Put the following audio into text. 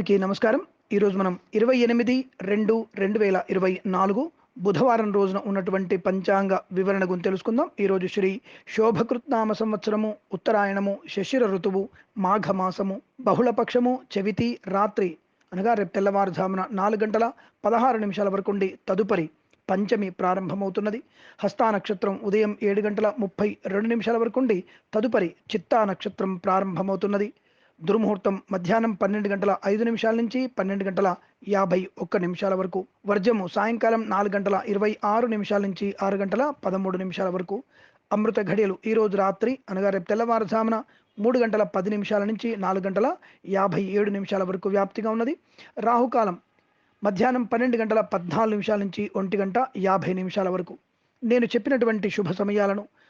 అందరికీ నమస్కారం. ఈరోజు మనం ఇరవై ఎనిమిది రెండు రెండు వేల ఇరవై నాలుగు బుధవారం రోజున ఉన్నటువంటి పంచాంగ వివరణ గురించి తెలుసుకుందాం. ఈరోజు శ్రీ శోభకృత్నామ సంవత్సరము ఉత్తరాయణము శశిర ఋతువు మాఘమాసము బహుళపక్షము చెవితి రాత్రి అనగా రేపు తెల్లవారుజామున నాలుగు గంటల పదహారు నిమిషాల వరకు ఉండి తదుపరి పంచమి ప్రారంభమవుతున్నది. హస్తా నక్షత్రం ఉదయం ఏడు గంటల ముప్పై రెండు నిమిషాల వరకు ఉండి తదుపరి చిత్తా నక్షత్రం ప్రారంభమవుతున్నది. దుర్ముహూర్తం మధ్యాహ్నం పన్నెండు గంటల ఐదు నిమిషాల నుంచి పన్నెండు గంటల యాభై ఒక్క నిమిషాల వరకు. వర్జము సాయంకాలం నాలుగు గంటల ఇరవై ఆరు నిమిషాల నుంచి ఆరు గంటల పదమూడు నిమిషాల వరకు. అమృత ఘడియలు ఈ రోజు రాత్రి అనగా రేపు తెల్లవారుజామున మూడు గంటల పది నిమిషాల నుంచి నాలుగు గంటల యాభై ఏడు నిమిషాల వరకు వ్యాప్తిగా ఉన్నది. రాహుకాలం మధ్యాహ్నం పన్నెండు గంటల పద్నాలుగు నిమిషాల నుంచి ఒంటి గంట యాభై నిమిషాల వరకు. నేను చెప్పినటువంటి శుభ సమయాలను